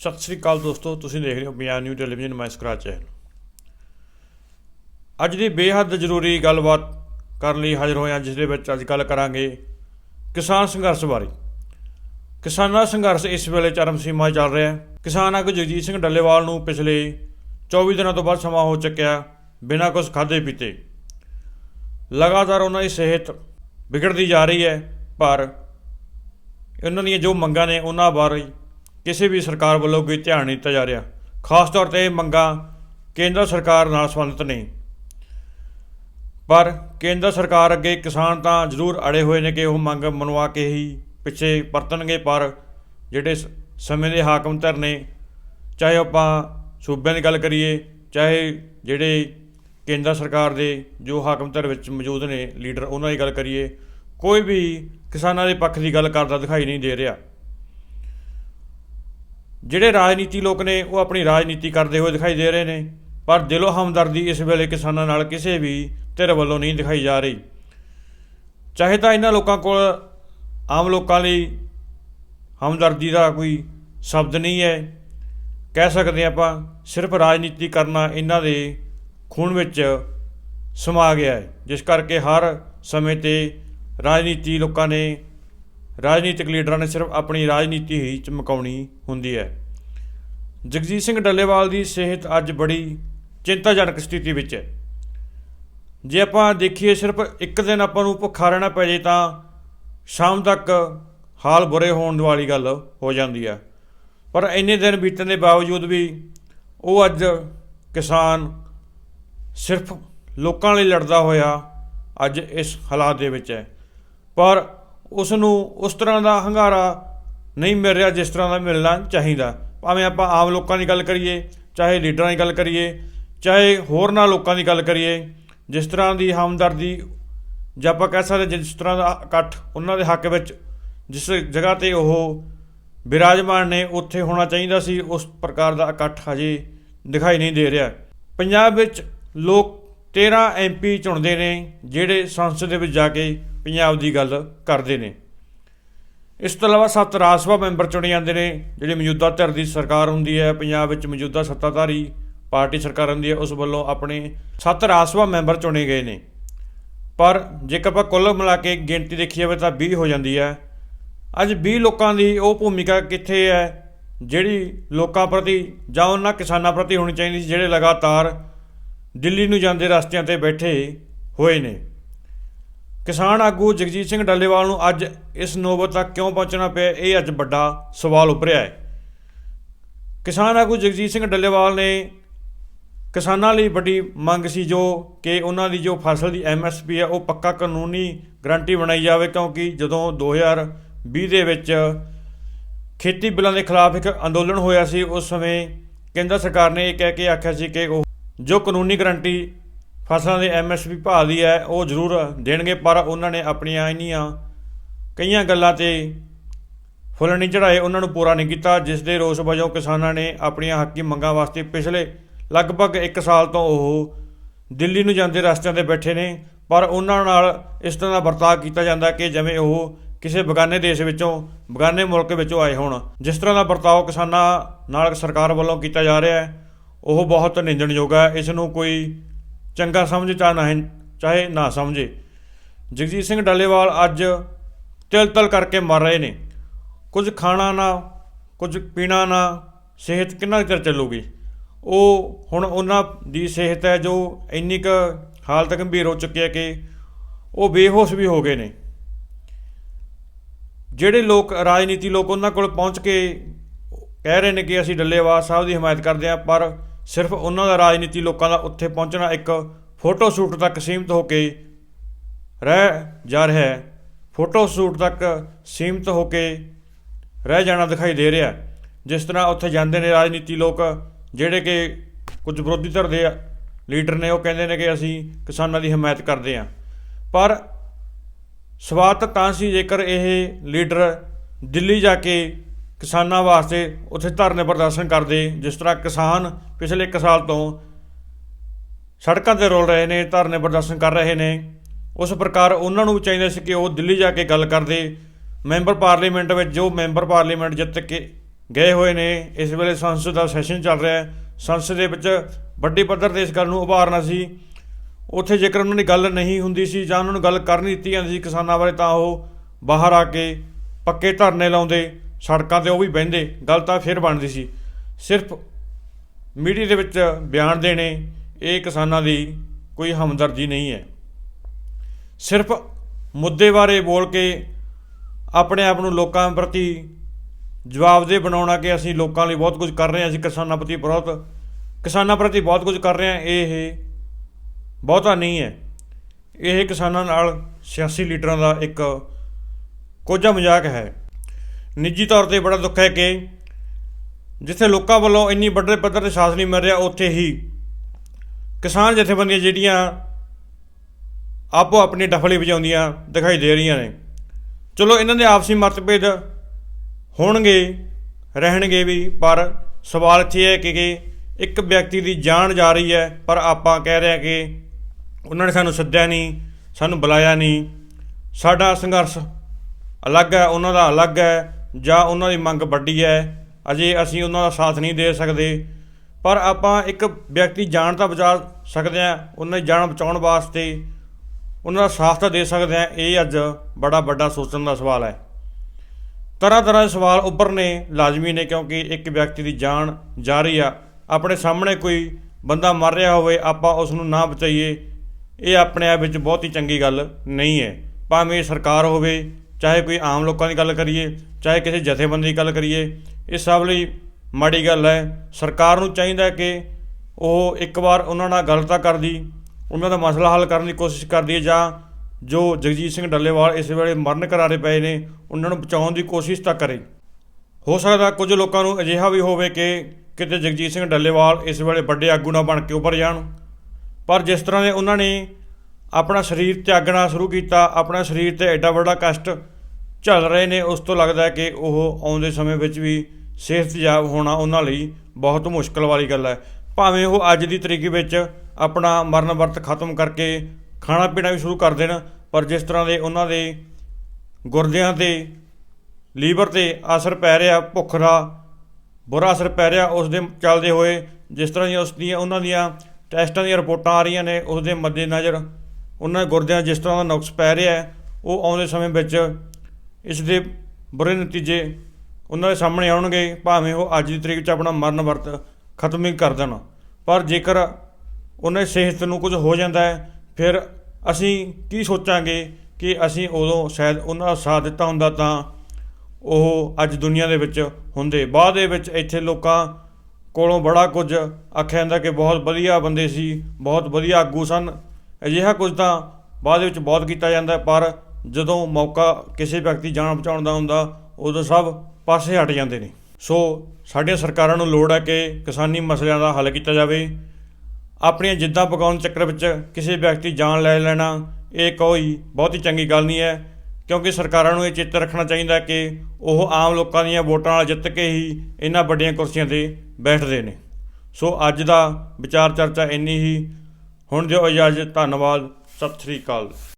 ਸਤਿ ਸ੍ਰੀ ਅਕਾਲ ਦੋਸਤੋ ਤੁਸੀਂ ਦੇਖ ਰਹੇ ਹੋ ਪੰਜਾਬ ਨਿਊ ਟੈਲੀਵਿਜ਼ਨ ਮੈਂ ਸਕਰਾਚ ਚੈਨਲ ਅੱਜ ਦੀ ਬੇਹੱਦ ਜ਼ਰੂਰੀ ਗੱਲਬਾਤ ਕਰਨ ਲਈ ਹਾਜ਼ਰ ਹੋਏ ਹਾਂ ਜਿਸ ਦੇ ਵਿੱਚ ਅੱਜ ਗੱਲ ਕਰਾਂਗੇ ਕਿਸਾਨ ਸੰਘਰਸ਼ ਬਾਰੇ ਕਿਸਾਨਾਂ ਦਾ ਸੰਘਰਸ਼ ਇਸ ਵੇਲੇ ਚਰਮ ਸੀਮਾ ਚੱਲ ਰਿਹਾ ਹੈ ਕਿਸਾਨ ਆਗੂ ਜਗਜੀਤ ਸਿੰਘ ਡੱਲੇਵਾਲ ਨੂੰ ਪਿਛਲੇ 24 ਦਿਨਾਂ ਤੋਂ ਬਾਅਦ ਸਮਾਂ ਹੋ ਚੁੱਕਿਆ ਬਿਨਾਂ ਕੁਝ ਖਾਦੇ ਪੀਤੇ ਲਗਾਤਾਰ ਉਹਨਾਂ ਦੀ ਸਿਹਤ ਵਿਗੜਦੀ ਜਾ ਰਹੀ ਹੈ ਪਰ ਉਹਨਾਂ ਦੀਆਂ ਜੋ ਮੰਗਾਂ ਨੇ ਉਹਨਾਂ ਬਾਰੇ ਕਿਸੇ ਵੀ ਸਰਕਾਰ ਵੱਲੋਂ ਕੋਈ ਧਿਆਨ ਨਹੀਂ ਦਿੱਤਾ ਜਾ ਰਿਹਾ। ਖਾਸ ਤੌਰ ਤੇ ਇਹ ਮੰਗਾਂ ਕੇਂਦਰ ਸਰਕਾਰ ਨਾਲ ਸੰਬੰਧਿਤ ਨੇ ਪਰ ਕੇਂਦਰ ਸਰਕਾਰ ਅੱਗੇ ਕਿਸਾਨ ਤਾਂ ਜ਼ਰੂਰ ਅੜੇ ਹੋਏ ਨੇ ਕਿ ਉਹ ਮੰਗ ਮਨਵਾ ਕੇ ਹੀ ਪਿੱਛੇ ਪਰਤਣਗੇ ਪਰ ਜਿਹੜੇ ਸ- ਸਮੇਂ ਦੇ ਹਾਕਮ ਧਿਰ ਨੇ ਚਾਹੇ ਆਪਾਂ ਸੂਬਿਆਂ ਦੀ ਗੱਲ ਕਰੀਏ, ਚਾਹੇ ਜਿਹੜੇ ਕੇਂਦਰ ਸਰਕਾਰ ਦੇ ਜੋ ਹਾਕਮ ਧਿਰ ਵਿੱਚ ਮੌਜੂਦ ਨੇ, ਲੀਡਰ ਉਹਨਾਂ ਦੀ ਗੱਲ ਕਰੀਏ, ਕੋਈ ਵੀ ਕਿਸਾਨਾਂ ਦੇ ਪੱਖ ਦੀ ਗੱਲ ਕਰਦਾ ਦਿਖਾਈ ਨਹੀਂ ਦੇ ਰਿਹਾ। ਜਿਹੜੇ ਰਾਜਨੀਤੀ ਲੋਕ ਨੇ, ਉਹ ਆਪਣੀ ਰਾਜਨੀਤੀ ਕਰਦੇ ਹੋਏ ਦਿਖਾਈ ਦੇ ਰਹੇ ਨੇ। ਪਰ ਦਿਲੋਂ ਹਮਦਰਦੀ ਇਸ ਵੇਲੇ ਕਿਸਾਨਾਂ ਨਾਲ ਕਿਸੇ ਵੀ ਧਿਰ ਵੱਲੋਂ ਨਹੀਂ ਦਿਖਾਈ ਜਾ ਰਹੀ। ਚਾਹੇ ਤਾਂ ਇਹਨਾਂ ਲੋਕਾਂ ਕੋਲ, ਆਮ ਲੋਕਾਂ ਲਈ ਹਮਦਰਦੀ ਦਾ ਕੋਈ ਸ਼ਬਦ ਨਹੀਂ ਹੈ। ਕਹਿ ਸਕਦੇ ਆਪਾਂ, ਸਿਰਫ ਰਾਜਨੀਤੀ ਕਰਨਾ ਇਹਨਾਂ ਦੇ ਖੂਨ ਵਿੱਚ ਸਮਾ ਗਿਆ ਹੈ। ਜਿਸ ਕਰਕੇ ਹਰ ਸਮੇਂ ਤੇ ਰਾਜਨੀਤੀ ਲੋਕਾਂ ਨੇ ਰਾਜਨੀਤਿਕ ਲੀਡਰਾਂ ਨੇ ਸਿਰਫ ਆਪਣੀ ਰਾਜਨੀਤੀ ਹੀ ਚਮਕਾਉਣੀ ਹੁੰਦੀ ਹੈ। ਜਗਜੀਤ ਸਿੰਘ ਡੱਲੇਵਾਲ ਦੀ ਸਿਹਤ ਅੱਜ ਬੜੀ ਚਿੰਤਾਜਨਕ ਸਥਿਤੀ ਵਿੱਚ ਹੈ। ਜੇ ਆਪਾਂ ਦੇਖੀਏ ਸਿਰਫ ਇੱਕ ਦਿਨ ਆਪਾਂ ਨੂੰ ਭੁੱਖਾ ਰਹਿਣਾ ਪੈ ਜੇ ਤਾਂ ਸ਼ਾਮ ਤੱਕ ਹਾਲ ਬੁਰੇ ਹੋਣ ਵਾਲੀ ਗੱਲ ਹੋ ਜਾਂਦੀ ਹੈ। ਪਰ ਇੰਨੇ ਦਿਨ ਬੀਤਣ ਦੇ ਬਾਵਜੂਦ ਵੀ ਉਹ ਅੱਜ ਕਿਸਾਨ ਸਿਰਫ ਲੋਕਾਂ ਲਈ ਲੜਦਾ ਹੋਇਆ ਅੱਜ ਇਸ ਹਾਲਾਤ ਦੇ ਵਿੱਚ ਹੈ। ਪਰ ਉਸ ਨੂੰ ਉਸ ਤਰ੍ਹਾਂ ਦਾ ਹੰਗਾਰਾ ਨਹੀਂ ਮਿਲ ਰਿਹਾ ਜਿਸ ਤਰ੍ਹਾਂ ਦਾ ਮਿਲਣਾ ਚਾਹੀਦਾ। ਭਾਵੇਂ ਆਪਾਂ ਆਮ ਲੋਕਾਂ ਦੀ ਗੱਲ ਕਰੀਏ, ਚਾਹੇ ਲੀਡਰਾਂ ਦੀ ਗੱਲ ਕਰੀਏ, ਚਾਹੇ ਹੋਰਨਾਂ ਲੋਕਾਂ ਦੀ ਗੱਲ ਕਰੀਏ, ਜਿਸ ਤਰ੍ਹਾਂ ਦੀ ਹਮਦਰਦੀ ਜਾਂ ਆਪਾਂ ਕਹਿ ਸਕਦੇ ਜਿਸ ਤਰ੍ਹਾਂ ਦਾ ਇਕੱਠ ਉਹਨਾਂ ਦੇ ਹੱਕ ਵਿੱਚ, ਜਿਸ ਜਗ੍ਹਾ ਤੇ ਉਹ ਵਿਰਾਜਮਾਨ ਨੇ, ਉੱਥੇ ਹੋਣਾ ਚਾਹੀਦਾ ਸੀ, ਉਸ ਪ੍ਰਕਾਰ ਦਾ ਇਕੱਠ ਹਜੇ ਦਿਖਾਈ ਨਹੀਂ ਦੇ ਰਿਹਾ। ਪੰਜਾਬ ਵਿੱਚ ਲੋਕ 13 ਐਮਪੀ ਚੁਣਦੇ ਨੇ, ਜਿਹੜੇ ਸੰਸਦ ਦੇ ਵਿੱਚ ਜਾ ਕੇ ਪੰਜਾਬ ਦੀ ਗੱਲ ਕਰਦੇ ਨੇ। ਇਸ ਤੋਂ ਇਲਾਵਾ ਸੱਤ ਰਾਜ ਸਭਾ ਮੈਂਬਰ ਚੁਣੇ ਜਾਂਦੇ ਨੇ। ਜਿਹੜੀ ਮੌਜੂਦਾ ਧਿਰ ਦੀ ਸਰਕਾਰ ਹੁੰਦੀ ਹੈ, ਪੰਜਾਬ ਵਿੱਚ ਮੌਜੂਦਾ ਸੱਤਾਧਾਰੀ ਪਾਰਟੀ ਸਰਕਾਰ ਹੁੰਦੀ ਹੈ, ਉਸ ਵੱਲੋਂ ਆਪਣੇ ਸੱਤ ਰਾਜ ਸਭਾ ਮੈਂਬਰ ਚੁਣੇ ਗਏ ਨੇ। ਪਰ ਜੇਕਰ ਆਪਾਂ ਕੁੱਲ ਮਿਲਾ ਕੇ ਗਿਣਤੀ ਦੇਖੀ ਜਾਵੇ ਤਾਂ 20 ਹੋ ਜਾਂਦੀ ਹੈ। ਅੱਜ 20 ਲੋਕਾਂ ਦੀ ਉਹ ਭੂਮਿਕਾ ਕਿੱਥੇ ਹੈ, ਜਿਹੜੀ ਲੋਕਾਂ ਪ੍ਰਤੀ ਜਾਂ ਉਹਨਾਂ ਕਿਸਾਨਾਂ ਪ੍ਰਤੀ ਹੋਣੀ ਚਾਹੀਦੀ ਸੀ, ਜਿਹੜੇ ਲਗਾਤਾਰ ਦਿੱਲੀ ਨੂੰ ਜਾਂਦੇ ਰਸਤਿਆਂ ਤੇ ਬੈਠੇ ਹੋਏ ਨੇ। ਕਿਸਾਨ ਆਗੂ ਜਗਜੀਤ ਸਿੰਘ ਡੱਲੇਵਾਲ ਨੂੰ ਅੱਜ ਇਸ ਨੋਬਤ ਤੱਕ ਕਿਉਂ ਪਹੁੰਚਣਾ ਪਿਆ, ਇਹ ਅੱਜ ਵੱਡਾ ਸਵਾਲ ਉੱਭਰਿਆ ਹੈ। ਕਿਸਾਨ ਆਗੂ ਜਗਜੀਤ ਸਿੰਘ ਡੱਲੇਵਾਲ ਨੇ ਕਿਸਾਨਾਂ ਲਈ ਵੱਡੀ ਮੰਗ ਸੀ, ਜੋ ਕਿ ਉਹਨਾਂ ਦੀ ਜੋ ਫਸਲ ਦੀ ਐਮਐਸਪੀ ਹੈ, ਉਹ ਪੱਕਾ ਕਾਨੂੰਨੀ ਗਰੰਟੀ ਬਣਾਈ ਜਾਵੇ, ਕਿਉਂਕਿ ਜਦੋਂ 2020 ਦੇ ਵਿੱਚ ਖੇਤੀ ਬਿੱਲਾਂ ਦੇ ਖਿਲਾਫ ਇੱਕ ਅੰਦੋਲਨ ਹੋਇਆ ਸੀ, ਉਸ ਸਮੇਂ ਕੇਂਦਰ ਸਰਕਾਰ ਨੇ ਇਹ ਕਹਿ ਕੇ ਆਖਿਆ ਸੀ ਕਿ ਉਹ ਜੋ ਕਾਨੂੰਨੀ ਗਰੰਟੀ ਫਸਲਾਂ ਦੇ ਐਮਐਸਪੀ ਭਾਅ ਦੀ ਹੈ, ਉਹ ਜ਼ਰੂਰ ਦੇਣਗੇ, ਪਰ ਉਹਨਾਂ ਨੇ ਆਪਣੀਆਂ ਇੰਨੀਆਂ ਕਈਆਂ ਗੱਲਾਂ ਤੇ ਫੁੱਲ ਨਹੀਂ ਚੜਾਏ ਉਹਨਾਂ ਨੂੰ ਪੂਰਾ ਨਹੀਂ ਕੀਤਾ, ਜਿਸ ਦੇ ਰੋਸ ਵਜੋਂ ਕਿਸਾਨਾਂ ਨੇ ਆਪਣੀਆਂ ਹੱਕੀ ਮੰਗਾਂ ਵਾਸਤੇ ਪਿਛਲੇ ਲਗਭਗ 1 ਸਾਲ ਤੋਂ ਉਹ ਦਿੱਲੀ ਨੂੰ ਜਾਂਦੇ ਰਸਤਿਆਂ ਤੇ ਬੈਠੇ ਨੇ, ਪਰ ਉਹਨਾਂ ਨਾਲ ਇਸ ਤਰ੍ਹਾਂ ਦਾ ਵਰਤਾਅ ਕੀਤਾ ਜਾਂਦਾ ਕਿ ਜਿਵੇਂ ਉਹ ਕਿਸੇ ਬਗਾਨੇ ਦੇਸ਼ ਵਿੱਚੋਂ, ਬਗਾਨੇ ਮੁਲਕ ਵਿੱਚੋਂ ਆਏ ਹੋਣ। ਜਿਸ ਤਰ੍ਹਾਂ ਦਾ ਵਰਤਾਓ ਕਿਸਾਨਾਂ ਨਾਲ ਸਰਕਾਰ ਵੱਲੋਂ ਕੀਤਾ ਜਾ ਰਿਹਾ ਹੈ, ਉਹ ਬਹੁਤ ਨਿੰਦਣਯੋਗ ਹੈ, ਇਸ ਨੂੰ ਕੋਈ ਚੰਗਾ ਸਮਝ ਚਾਹੇ ਨਾ ਚਾਹੇ ਨਾ ਸਮਝੇ। ਜਗਜੀਤ ਸਿੰਘ ਡੱਲੇਵਾਲ ਅੱਜ ਤਿਲ ਤਲ ਕਰਕੇ ਮਰ ਰਹੇ ਨੇ। ਕੁਝ ਖਾਣਾ ਨਾ, ਕੁਝ ਪੀਣਾ ਨਾ, ਸਿਹਤ ਕਿੰਨਾ ਚਿਰ ਚੱਲੂਗੀ? ਉਹ ਹੁਣ ਉਹਨਾਂ ਦੀ ਸਿਹਤ ਹੈ ਜੋ ਇੰਨੀ ਕੁ ਹਾਲਤ ਗੰਭੀਰ ਹੋ ਚੁੱਕੀ ਹੈ ਕਿ ਉਹ ਬੇਹੋਸ਼ ਵੀ ਹੋ ਗਏ ਨੇ। ਜਿਹੜੇ ਲੋਕ, ਰਾਜਨੀਤੀ ਲੋਕ ਉਹਨਾਂ ਕੋਲ ਪਹੁੰਚ ਕੇ ਕਹਿ ਰਹੇ ਨੇ ਕਿ ਅਸੀਂ ਡੱਲੇਵਾਲ ਸਾਹਿਬ ਦੀ ਹਮਾਇਤ ਕਰਦੇ ਹਾਂ, ਪਰ ਸਿਰਫ ਉਹਨਾਂ ਦਾ ਰਾਜਨੀਤੀ ਲੋਕਾਂ ਦਾ ਉੱਥੇ ਪਹੁੰਚਣਾ ਇੱਕ ਫੋਟੋ ਸ਼ੂਟ ਤੱਕ ਸੀਮਿਤ ਹੋ ਕੇ ਰਹਿ ਜਾ ਰਿਹਾ ਹੈ। ਫੋਟੋ ਸ਼ੂਟ ਤੱਕ ਸੀਮਿਤ ਹੋ ਕੇ ਰਹਿ ਜਾਣਾ ਦਿਖਾਈ ਦੇ ਰਿਹਾ ਜਿਸ ਤਰ੍ਹਾਂ ਉੱਥੇ ਜਾਂਦੇ ਨੇ ਰਾਜਨੀਤੀ ਲੋਕ, ਜਿਹੜੇ ਕਿ ਕੁਝ ਵਿਰੋਧੀ ਧਿਰ ਦੇ ਲੀਡਰ ਨੇ, ਉਹ ਕਹਿੰਦੇ ਨੇ ਕਿ ਅਸੀਂ ਕਿਸਾਨਾਂ ਦੀ ਹਮਾਇਤ ਕਰਦੇ ਹਾਂ। ਪਰ ਸਵਾਤ ਤਾਂ ਸੀ ਜੇਕਰ ਇਹ ਲੀਡਰ ਦਿੱਲੀ ਜਾ ਕੇ ਕਿਸਾਨਾਂ ਵਾਸਤੇ ਉੱਥੇ ਧਰਨੇ ਪ੍ਰਦਰਸ਼ਨ ਕਰਦੇ। ਜਿਸ ਤਰ੍ਹਾਂ ਕਿਸਾਨ ਪਿਛਲੇ 1 ਸਾਲ ਤੋਂ ਸੜਕਾਂ ਤੇ ਰੋਲ ਰਹੇ ਨੇ, ਧਰਨੇ ਪ੍ਰਦਰਸ਼ਨ ਕਰ ਰਹੇ ਨੇ। ਉਸ ਪ੍ਰਕਾਰ ਉਹਨਾਂ ਨੂੰ ਵੀ ਚਾਹੀਦਾ ਸੀ ਕਿ ਉਹ ਦਿੱਲੀ ਜਾ ਕੇ ਗੱਲ ਕਰਦੇ। ਮੈਂਬਰ ਪਾਰਲੀਮੈਂਟ ਵਿੱਚ ਜੋ ਮੈਂਬਰ ਪਾਰਲੀਮੈਂਟ ਜਿੱਤ ਕੇ ਗਏ ਹੋਏ ਨੇ, ਇਸ ਵੇਲੇ ਸੰਸਦ ਦਾ ਸੈਸ਼ਨ ਚੱਲ ਰਿਹਾ ਹੈ। ਸੰਸਦ ਦੇ ਵਿੱਚ ਵੱਡੀ ਪੱਧਰ ਤੇ ਇਸ ਗੱਲ ਨੂੰ ਉਭਾਰਨਾ ਸੀ। ਉੱਥੇ ਜੇਕਰ ਉਹਨਾਂ ਦੀ ਗੱਲ ਨਹੀਂ ਹੁੰਦੀ ਸੀ ਜਾਂ ਉਹਨਾਂ ਨੂੰ ਗੱਲ ਕਰ ਦਿੱਤੀ ਜਾਂਦੀ ਸੀ ਕਿਸਾਨਾਂ ਬਾਰੇ ਤਾਂ ਉਹ ਬਾਹਰ ਆ ਕੇ ਪੱਕੇ ਧਰਨੇ ਲਾਉਂਦੇ। ਸੜਕਾਂ ਤੇ ਉਹ ਵੀ ਬਹਿੰਦੇ, ਗੱਲ ਤਾਂ ਫਿਰ ਬਣਦੀ ਸੀ। ਸਿਰਫ ਮੀਡੀਆ ਦੇ ਵਿੱਚ ਬਿਆਨ ਦੇਣੇ, ਇਹ ਕਿਸਾਨਾਂ ਦੀ ਕੋਈ ਹਮਦਰਦੀ ਨਹੀਂ ਹੈ। ਸਿਰਫ ਮੁੱਦੇ ਬਾਰੇ ਬੋਲ ਕੇ ਆਪਣੇ ਆਪ ਨੂੰ ਲੋਕਾਂ ਪ੍ਰਤੀ ਜਵਾਬਦੇਹ ਬਣਾਉਣਾ ਕਿ ਅਸੀਂ ਲੋਕਾਂ ਲਈ ਬਹੁਤ ਕੁਝ ਕਰ ਰਹੇ ਹਾਂ, ਅਸੀਂ ਕਿਸਾਨਾਂ ਪ੍ਰਤੀ ਬਹੁਤ, ਕਿਸਾਨਾਂ ਪ੍ਰਤੀ ਬਹੁਤ ਕੁਝ ਕਰ ਰਹੇ ਹਾਂ, ਇਹ ਬਹੁਤਾ ਨਹੀਂ ਹੈ। ਇਹ ਕਿਸਾਨਾਂ ਨਾਲ ਸਿਆਸੀ ਲੀਡਰਾਂ ਦਾ ਇੱਕ ਕੋਝਾ ਮਜ਼ਾਕ ਹੈ। ਨਿੱਜੀ ਤੌਰ ਤੇ ਬੜਾ ਦੁੱਖ ਹੈ ਕਿ ਜਿੱਥੇ ਲੋਕਾਂ ਵੱਲੋਂ ਇੰਨੀ ਵੱਡੇ ਪੱਧਰ ਤੇ ਸਾਥ ਨਹੀਂ ਮਿਲ ਰਿਹਾ, ਉੱਥੇ ਹੀ ਕਿਸਾਨ ਜਥੇਬੰਦੀਆਂ ਜਿਹੜੀਆਂ ਆਪੋ ਆਪਣੀ ਡਫਲੀ ਵਜਾਉਂਦੀਆਂ ਦਿਖਾਈ ਦੇ ਰਹੀਆਂ ਨੇ। ਚਲੋ, ਇਹਨਾਂ ਦੇ ਆਪਸੀ ਮਤਭੇਦ ਹੋਣਗੇ, ਰਹਿਣਗੇ ਵੀ, ਪਰ ਸਵਾਲ ਇੱਥੇ ਹੈ ਕਿ ਇੱਕ ਵਿਅਕਤੀ ਦੀ ਜਾਨ ਜਾ ਰਹੀ ਹੈ, ਪਰ ਆਪਾਂ ਕਹਿ ਰਹੇ ਹਾਂ ਕਿ ਉਹਨਾਂ ਨੇ ਸਾਨੂੰ ਸੱਦਿਆ ਨਹੀਂ, ਸਾਨੂੰ ਬੁਲਾਇਆ ਨਹੀਂ। ਸਾਡਾ ਸੰਘਰਸ਼ ਅਲੱਗ ਹੈ, ਉਹਨਾਂ ਦਾ ਅਲੱਗ ਹੈ ਜਾਂ ਉਹਨਾਂ ਦੀ ਮੰਗ ਵੱਡੀ ਹੈ, ਅਜੇ ਅਸੀਂ ਉਹਨਾਂ ਦਾ ਸਾਥ ਨਹੀਂ ਦੇ ਸਕਦੇ। ਪਰ ਆਪਾਂ ਇੱਕ ਵਿਅਕਤੀ ਜਾਨ ਤਾਂ ਬਚਾ ਸਕਦੇ ਹਾਂ, ਉਹਨਾਂ ਦੀ ਜਾਨ ਬਚਾਉਣ ਵਾਸਤੇ ਉਹਨਾਂ ਦਾ ਸਾਥ ਤਾਂ ਦੇ ਸਕਦੇ ਹਾਂ, ਇਹ ਅੱਜ ਬੜਾ ਵੱਡਾ ਸੋਚਣ ਦਾ ਸਵਾਲ ਹੈ। ਤਰ੍ਹਾਂ ਤਰ੍ਹਾਂ ਦੇ ਸਵਾਲ ਉੱਪਰ ਨੇ ਲਾਜ਼ਮੀ ਨੇ ਕਿਉਂਕਿ ਇੱਕ ਵਿਅਕਤੀ ਦੀ ਜਾਨ ਜਾ ਰਹੀ ਆ। ਆਪਣੇ ਸਾਹਮਣੇ ਕੋਈ ਬੰਦਾ ਮਰ ਰਿਹਾ ਹੋਵੇ, ਆਪਾਂ ਉਸ ਨੂੰ ਨਾ ਬਚਾਈਏ, ਇਹ ਆਪਣੇ ਆਪ ਵਿੱਚ ਬਹੁਤ ਹੀ ਚੰਗੀ ਗੱਲ ਨਹੀਂ ਹੈ। ਭਾਵੇਂ ਸਰਕਾਰ ਹੋਵੇ ਚਾਹੇ ਕੋਈ ਆਮ ਲੋਕਾਂ ਦੀ ਗੱਲ ਕਰੀਏ, ਚਾਹੇ ਕਿਸੇ ਜਥੇਬੰਦੀ ਦੀ ਗੱਲ ਕਰੀਏ, ਇਹ ਸਭ ਲਈ ਮਾੜੀ ਗੱਲ ਹੈ। ਸਰਕਾਰ ਨੂੰ ਚਾਹੀਦਾ ਹੈ ਕਿ ਉਹ ਇੱਕ ਵਾਰ ਉਹਨਾਂ ਨਾਲ ਗੱਲ ਤਾਂ ਕਰਦੀ ਉਹਨਾਂ ਦਾ ਮਸਲਾ ਹੱਲ ਕਰਨ ਦੀ ਕੋਸ਼ਿਸ਼ ਕਰਦੀ ਹੈ ਜਾਂ ਜੋ ਜਗਜੀਤ ਸਿੰਘ ਡੱਲੇਵਾਲ ਇਸ ਵੇਲੇ ਮਰਨ ਕਰਾਰੇ ਪਏ ਨੇ, ਉਹਨਾਂ ਨੂੰ ਬਚਾਉਣ ਦੀ ਕੋਸ਼ਿਸ਼ ਤਾਂ ਕਰੇ। ਹੋ ਸਕਦਾ ਕੁਝ ਲੋਕਾਂ ਨੂੰ ਅਜਿਹਾ ਵੀ ਹੋਵੇ ਕਿ ਕਿਤੇ ਜਗਜੀਤ ਸਿੰਘ ਡੱਲੇਵਾਲ ਇਸ ਵੇਲੇ ਵੱਡੇ ਆਗੂ ਨਾ ਬਣ ਕੇ ਉੱਭਰ ਜਾਣ। ਪਰ ਜਿਸ ਤਰ੍ਹਾਂ ਦੇ ਉਹਨਾਂ ਨੇ ਆਪਣਾ ਸਰੀਰ ਤਿਆਗਣਾ ਸ਼ੁਰੂ ਕੀਤਾ, ਆਪਣਾ ਸਰੀਰ ਤੇ ਐਡਾ ਵੱਡਾ ਕਸ਼ਟ ਝੱਲ ਰਹੇ ਨੇ, ਉਸ ਤੋਂ ਲੱਗਦਾ ਹੈ ਕਿ ਉਹ ਆਉਂਦੇ ਸਮੇਂ ਵਿੱਚ ਵੀ ਸਿਹਤਯਾਬ ਹੋਣਾ ਉਹਨਾਂ ਲਈ ਬਹੁਤ ਮੁਸ਼ਕਲ ਵਾਲੀ ਗੱਲ ਹੈ। ਭਾਵੇਂ ਉਹ ਅੱਜ ਦੀ ਤਰੀਕ ਵਿੱਚ ਆਪਣਾ ਮਰਨ ਵਰਤ ਖਤਮ ਕਰਕੇ ਖਾਣਾ ਪੀਣਾ ਵੀ ਸ਼ੁਰੂ ਕਰ ਦੇਣ, ਪਰ ਜਿਸ ਤਰ੍ਹਾਂ ਦੇ ਉਹਨਾਂ ਦੇ ਗੁਰਦਿਆਂ ਤੇ ਲੀਵਰ ਤੇ ਅਸਰ ਪੈ ਰਿਹਾ, ਭੁੱਖ ਦਾ ਬੁਰਾ ਅਸਰ ਪੈ ਰਿਹਾ, ਉਸ ਦੇ ਚੱਲਦੇ ਹੋਏ ਜਿਸ ਤਰ੍ਹਾਂ ਦੀਆਂ ਉਸ ਦੀਆਂ, ਉਹਨਾਂ ਦੀਆਂ ਟੈਸਟਾਂ ਦੀਆਂ ਰਿਪੋਰਟਾਂ ਆ ਰਹੀਆਂ ਨੇ, ਉਸ ਦੇ ਮੱਦੇਨਜ਼ਰ ਉਹਨਾਂ ਗੁਰਦਿਆਂ ਜਿਸ ਤਰ੍ਹਾਂ ਦਾ ਨੁਕਸ ਪੈ ਰਿਹਾ ਉਹ ਆਉਂਦੇ ਸਮੇਂ ਵਿੱਚ ਇਸ ਦੇ ਬੁਰੇ ਨਤੀਜੇ ਉਹਨਾਂ ਦੇ ਸਾਹਮਣੇ ਆਉਣਗੇ, ਭਾਵੇਂ ਉਹ ਅੱਜ ਦੀ ਤਰੀਕ 'ਚ ਆਪਣਾ ਮਰਨ ਵਰਤ ਖਤਮ ਹੀ ਕਰ ਦੇਣ। ਪਰ ਜੇਕਰ ਉਹਨਾਂ ਸਿਹਤ ਨੂੰ ਕੁਝ ਹੋ ਜਾਂਦਾ ਹੈ, ਫਿਰ ਅਸੀਂ ਕੀ ਸੋਚਾਂਗੇ ਕਿ ਅਸੀਂ ਉਦੋਂ ਸ਼ਾਇਦ ਉਹਨਾਂ ਦਾ ਸਾਥ ਦਿੱਤਾ ਹੁੰਦਾ ਤਾਂ ਉਹ ਅੱਜ ਦੁਨੀਆ ਦੇ ਵਿੱਚ ਹੁੰਦੇ। ਬਾਅਦ ਦੇ ਵਿੱਚ ਇੱਥੇ ਲੋਕਾਂ ਕੋਲੋਂ ਬੜਾ ਕੁਝ ਆਖਿਆ ਜਾਂਦਾ ਕਿ ਬਹੁਤ ਵਧੀਆ ਬੰਦੇ ਸੀ, ਬਹੁਤ ਵਧੀਆ ਆਗੂ ਸਨ। ਅਜਿਹਾ ਕੁਝ ਤਾਂ ਬਾਅਦ ਵਿੱਚ ਬਹੁਤ ਕੀਤਾ ਜਾਂਦਾ ਪਰ ਜਦੋਂ ਮੌਕਾ ਕਿਸੇ ਵਿਅਕਤੀ ਦੀ ਜਾਨ ਬਚਾਉਣ ਦਾ ਹੁੰਦਾ, ਉਦੋਂ ਸਭ ਪਾਸੇ ਹਟ ਜਾਂਦੇ ਨੇ। ਸੋ ਸਾਡੀਆਂ ਸਰਕਾਰਾਂ ਨੂੰ ਲੋੜ ਹੈ ਕਿ ਕਿਸਾਨੀ ਮਸਲਿਆਂ ਦਾ ਹੱਲ ਕੀਤਾ ਜਾਵੇ। ਆਪਣੀਆਂ ਜਿੱਦਾਂ ਪਕਾਉਣ ਚੱਕਰ ਵਿੱਚ ਕਿਸੇ ਵਿਅਕਤੀ ਜਾਨ ਲੈ ਲੈਣਾ, ਇਹ ਕੋਈ ਬਹੁਤ ਹੀ ਚੰਗੀ ਗੱਲ ਨਹੀਂ ਹੈ, ਕਿਉਂਕਿ ਸਰਕਾਰਾਂ ਨੂੰ ਇਹ ਚਿੱਤ ਰੱਖਣਾ ਚਾਹੀਦਾ ਕਿ ਉਹ ਆਮ ਲੋਕਾਂ ਦੀਆਂ ਵੋਟਾਂ ਨਾਲ ਜਿੱਤ ਕੇ ਹੀ ਇਹਨਾਂ ਵੱਡੀਆਂ ਕੁਰਸੀਆਂ ਤੇ ਬੈਠਦੇ ਨੇ। ਸੋ ਅੱਜ ਦਾ ਵਿਚਾਰ ਚਰਚਾ ਇੰਨੀ ਹੀ। ਹੁਣ ਦਿਓ ਇਜਾਜ਼ਤ, ਧੰਨਵਾਦ, ਸਤਿ ਸ੍ਰੀ ਅਕਾਲ।